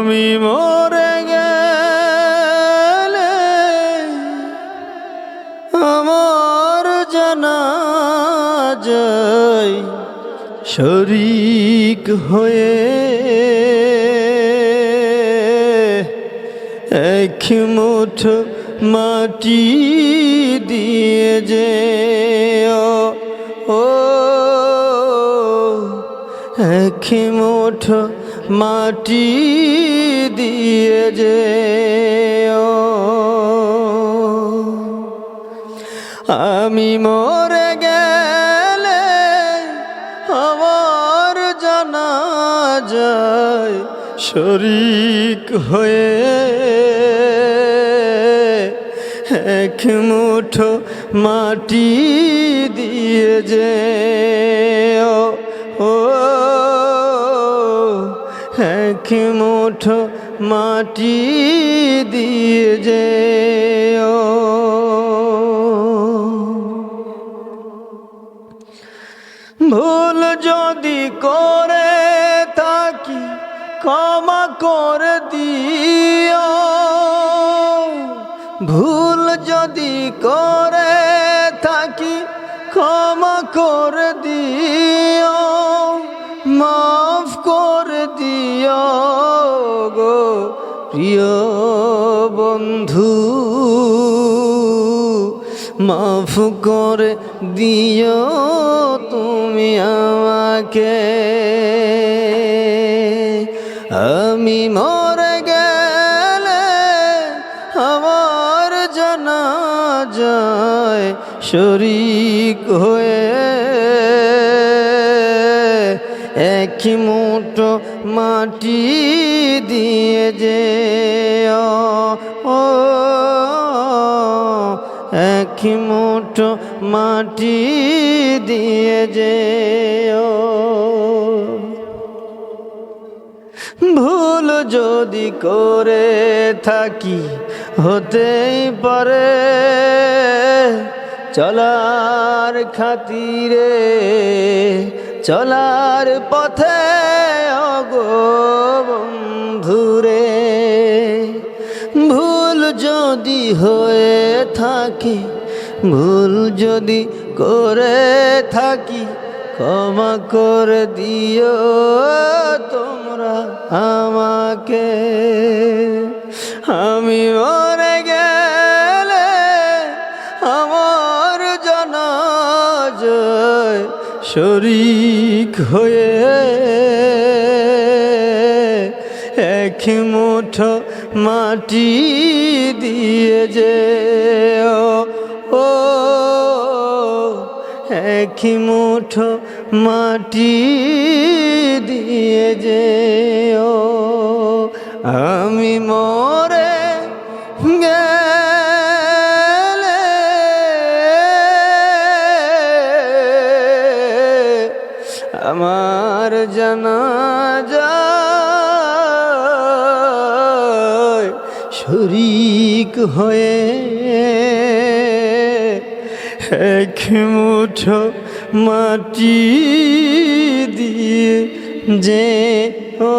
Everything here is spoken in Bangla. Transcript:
আমি মরে গেলে আমার জানাজায় শরিক হয়ে এক মুঠো মাটি দিয়ে যে ও এক মুঠো মাটি দিয়ে যে আমি মরে গেলে আমার জানা যায় শরিক হয়ে এক মুঠো মাটি দিয়ে যে ও এক মুঠো মাটি দিয়ে যে ভুল যদি করে থাকি ক্ষমা করে দিও। ভুল যদি করে থাকি ক্ষমা করে দিও। মাফ প্রিয় বন্ধু, মাফ করে দিও তুমি আমাকে। আমি মরে গেলে আমার জানা যায় শরিক হয়ে এক মুঠো মাটি দিয়ে যে, ও এক মুঠো মাটি দিয়ে যে ভুল যদি করে থাকি, হতেই পারে চলার খাতিরে। চলার পথে অগো বন্ধুরে, ভুল যদি হয়ে থাকি, ভুল যদি করে থাকি, ক্ষমা করে দিও তোমরা আমাকে। আমি মরে গেলে আমার জানাজায় শরিক হয়ে এক মুঠো মাটি দিয়ে যে ও, এক মুঠো মাটি দিয়ে যে ও আমি আমার জানা শরিক হয়ে এক মুঠো মাটি দিয়ে যে ও